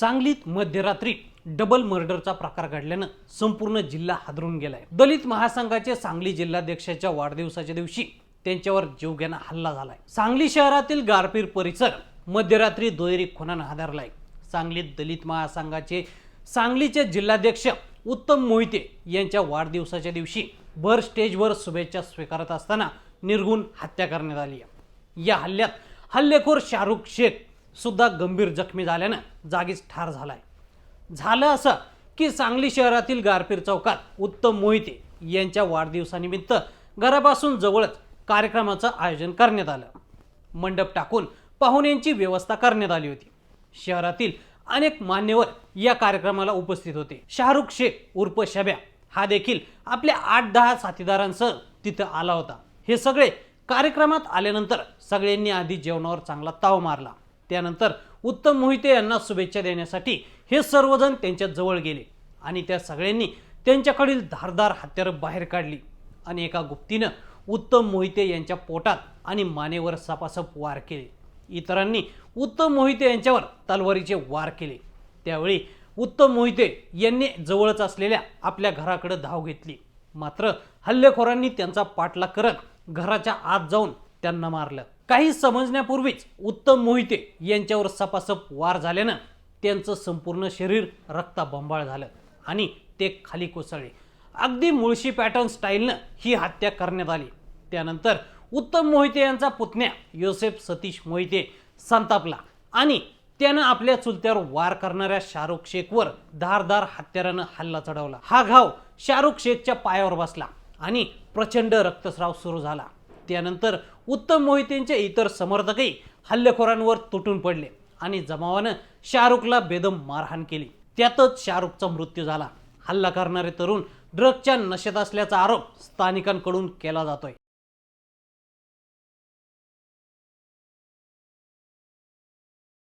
सांगलीत मध्यरात्री डबल मर्डरचा प्रकार घडल्यानं संपूर्ण जिल्हा हादरून गेलाय. दलित महासंघाचे सांगली जिल्हाध्यक्षाच्या वाढदिवसाच्या दिवशी त्यांच्यावर जीवघेणा हल्ला झालाय. सांगली शहरातील गारपीर परिसर मध्यरात्री दुहेरी खुनानं हादरलाय. सांगलीत दलित महासंघाचे सांगलीचे जिल्हाध्यक्ष उत्तम मोहिते यांच्या वाढदिवसाच्या दिवशी भर स्टेजवर शुभेच्छा स्वीकारत असताना निर्गुण हत्या करण्यात आली आहे. या हल्ल्यात हल्लेखोर शाहरुख शेख सुद्धा गंभीर जखमी झाल्यानं जागीच ठार झालाय. झालं असं की सांगली शहरातील गारपीर चौकात उत्तम मोहिते यांच्या वाढदिवसानिमित्त घरापासून जवळच कार्यक्रमाचं आयोजन करण्यात आलं. मंडप टाकून पाहुण्यांची व्यवस्था करण्यात आली होती. शहरातील अनेक मान्यवर या कार्यक्रमाला उपस्थित होते. शाहरुख शेख उर्फ शब्या हा देखील आपल्या आठ दहा साथीदारांसह तिथं आला होता. हे सगळे कार्यक्रमात आल्यानंतर सगळ्यांनी आधी जेवणावर चांगला ताव मारला. त्यानंतर उत्तम मोहिते यांना शुभेच्छा देण्यासाठी हे सर्वजण त्यांच्या जवळ गेले आणि त्या सगळ्यांनी त्यांच्याकडील धारदार हत्यारं बाहेर काढली आणि एका गुप्तीनं उत्तम मोहिते यांच्या पोटात आणि मानेवर सपासप वार केले. इतरांनी उत्तम मोहिते यांच्यावर तलवारीचे वार केले. त्यावेळी उत्तम मोहिते यांनी जवळच असलेल्या आपल्या घराकडे धाव घेतली. मात्र हल्लेखोरांनी त्यांचा पाठलाग करत घराच्या आत जाऊन त्यांना मारलं. काही समजण्यापूर्वीच उत्तम मोहिते यांच्यावर सपासप वार झाल्यानं त्यांचं संपूर्ण शरीर रक्ताबंबाळ झालं आणि ते खाली कोसळले. अगदी मुळशी पॅटर्न स्टाईलनं ही हत्या करण्यात आली. त्यानंतर उत्तम मोहिते यांचा पुतण्या योसेफ सतीश मोहिते संतापला आणि त्यानं आपल्या चुलत्यावर वार करणाऱ्या शाहरुख शेखवर धारदार हत्यारानं हल्ला चढवला. हा घाव शाहरुख शेखच्या पायावर बसला आणि प्रचंड रक्तस्राव सुरू झाला. त्यानंतर उत्तम मोहितेंचे इतर समर्थकही हल्लेखोरांवर तुटून पडले आणि जमावानं शाहरुखला बेदम मारहाण केली. त्यातच शाहरुखचा मृत्यू झाला. हल्ला करणारे तरुण ड्रगच्या नशेत असल्याचा आरोप स्थानिकांकडून केला जातोय.